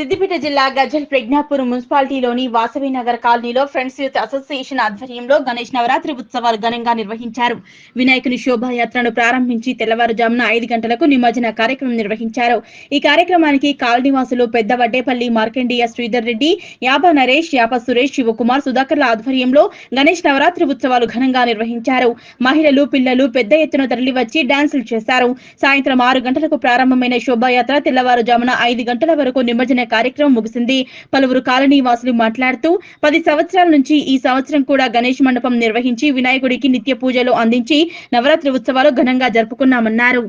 సిద్దిపేట జిల్లా గజ్జల్ ప్రజ్ఞాపూర్ మున్సిపాలిటీలోని వాసవి నగర్ కాలనీలో friends youth association ఆధ్వర్యంలో గణేష్ నవరాత్రి ఉత్సవాలు ఘనంగా నిర్వహించారు. వినాయకుని శోభాయాత్రను ప్రారంభించి తెల్లవారుజామున ఐదు గంటలకు నిమజ్జన కార్యక్రమం నిర్వహించారు. ఈ కార్యక్రమానికి కాలనీవాసులు పెద్ద వడ్డేపల్లి మార్కండేయ శ్రీధర్ రెడ్డి యాప నరేష్ యాప సురేష్ శివకుమార్ సుధాకర్ల ఆధ్వర్యంలో గణేష్ నవరాత్రి ఉత్సవాలు ఘనంగా నిర్వహించారు. మహిళలు పిల్లలు పెద్ద ఎత్తున తరలివచ్చి డాన్సులు చేశారు. సాయంత్రం ఆరు గంటలకు ప్రారంభమైన శోభాయాత్ర తెల్లవారుజామున ఐదు గంటల వరకు నిమజ్జన కార్యక్రమం ముగిసింది. పలువురు కాలనీ వాసులు మాట్లాడుతూ పది సంవత్సరాల నుంచి ఈ సంవత్సరం కూడా గణేష్ మండపం నిర్వహించి వినాయకుడికి నిత్య పూజలు అందించి నవరాత్రి ఉత్సవాలు ఘనంగా జరుపుకున్నామన్నారు.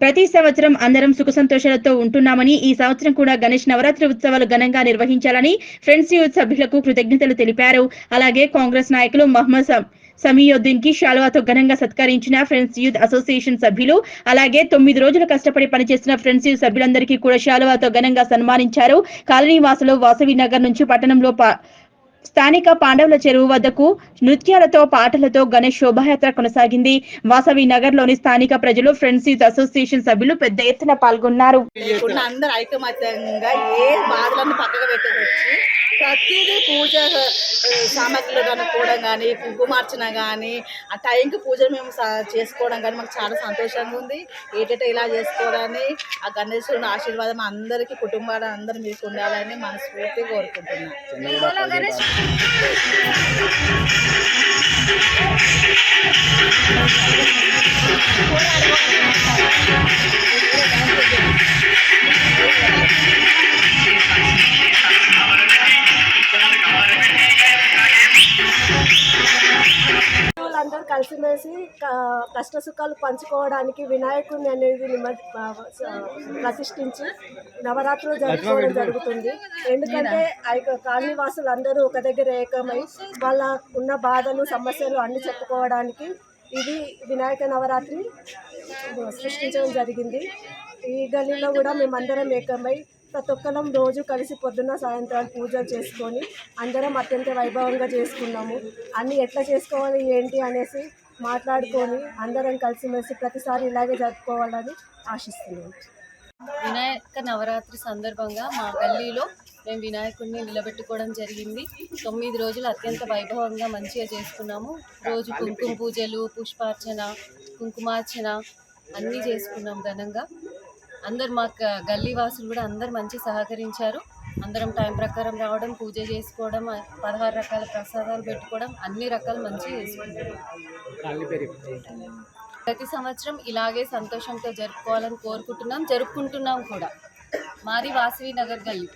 ప్రతి సంవత్సరం అందరం సుఖ సంతోషాలతో ఉంటున్నామని ఈ సంవత్సరం కూడా గణేష్ నవరాత్రి ఉత్సవాలు ఘనంగా నిర్వహించాలని ఫ్రెండ్స్ యూత్ సభ్యులకు కృతజ్ఞతలు తెలిపారు. అలాగే కాంగ్రెస్ నాయకులు మహమ్మద్ సమీయుద్దీన్కి శాలువాతో ఘనంగా సత్కరించిన ఫ్రెండ్స్ యూత్ అసోసియేషన్ సభ్యులు. అలాగే తొమ్మిది రోజులు కష్టపడి పనిచేసిన ఫ్రెండ్స్ యూత్ సభ్యులందరికీ కూడా శాలువాతో ఘనంగా సన్మానించారు. కాలనీ వాసులు వాసవి నగర్ నుంచి పట్టణంలో స్థానిక పాండవుల చెరువు వద్దకు నృత్యాలతో పాటలతో గణేష్ శోభాయాత్ర కొనసాగింది. వాసవి నగర్లోని స్థానిక ప్రజలు ఫ్రెండ్స్ యూత్ అసోసియేషన్ సభ్యులు పెద్ద ఎత్తున పాల్గొన్నారు. అందరు ఐకమత్యంగా ఏ బాధలను పక్కకు ప్రతిదీ పూజ సామాగ్రిలు కనుక్కోవడం కానీ కుంకుమార్చన కానీ ఆ టైంకి పూజలు మేము చేసుకోవడం కానీ మాకు చాలా సంతోషంగా ఉంది. ఏటేటా ఇలా చేసుకోవాలని ఆ గణేశుని ఆశీర్వాదం అందరికీ కుటుంబాలు అందరూ మీకు ఉండాలని మనస్ఫూర్తిగా కోరుకుంటున్నాను Thank you. అందరూ కలిసిమెలిసి క- కష్ట సుఖాలు పంచుకోవడానికి వినాయకుడిని అనేది నిమ- ప్రతిష్ఠించి నవరాత్రులు జరుపుకోవడం జరుగుతుంది. ఎందుకంటే ఐక- కాలనీ అందరూ ఒక దగ్గర ఏకమై వాళ్ళ ఉన్న బాధలు సమస్యలు అన్ని చెప్పుకోవడానికి ఇది వినాయక నవరాత్రి సృష్టించడం జరిగింది. ఈ గల్లీలో కూడా మేమందరం ఏకమై ప్రతి ఒక్కరం రోజు కలిసి పొద్దున్న సాయంత్రం పూజలు చేసుకొని అందరం అత్యంత వైభవంగా చేసుకున్నాము. అన్నీ ఎట్లా చేసుకోవాలి ఏంటి అనేసి మాట్లాడుకొని అందరం కలిసిమెలిసి ప్రతిసారి ఇలాగే జరుపుకోవాలని ఆశిస్తున్నాము. వినాయక నవరాత్రి సందర్భంగా మా గల్లీలో మేము వినాయకుడిని నిలబెట్టుకోవడం జరిగింది. తొమ్మిది రోజులు అత్యంత వైభవంగా మంచిగా చేసుకున్నాము. రోజు కుంకుమ పూజలు పుష్పార్చన కుంకుమార్చన అన్నీ చేసుకున్నాం ఘనంగా. అందరు మా గల్లీ వాసులు కూడా అందరు మంచి సహకరించారు. అందరం టైం ప్రకారం రావడం పూజ చేసుకోవడం పదహారు రకాల ప్రసాదాలు పెట్టుకోవడం అన్ని రకాలు మంచిగా చేసుకున్నాం ప్రతి సంవత్సరం ఇలాగే సంతోషంతో జరుపుకోవాలని కోరుకుంటున్నాం జరుపుకుంటున్నాం కూడా. మాది వాసవి నగర్ గల్లీ.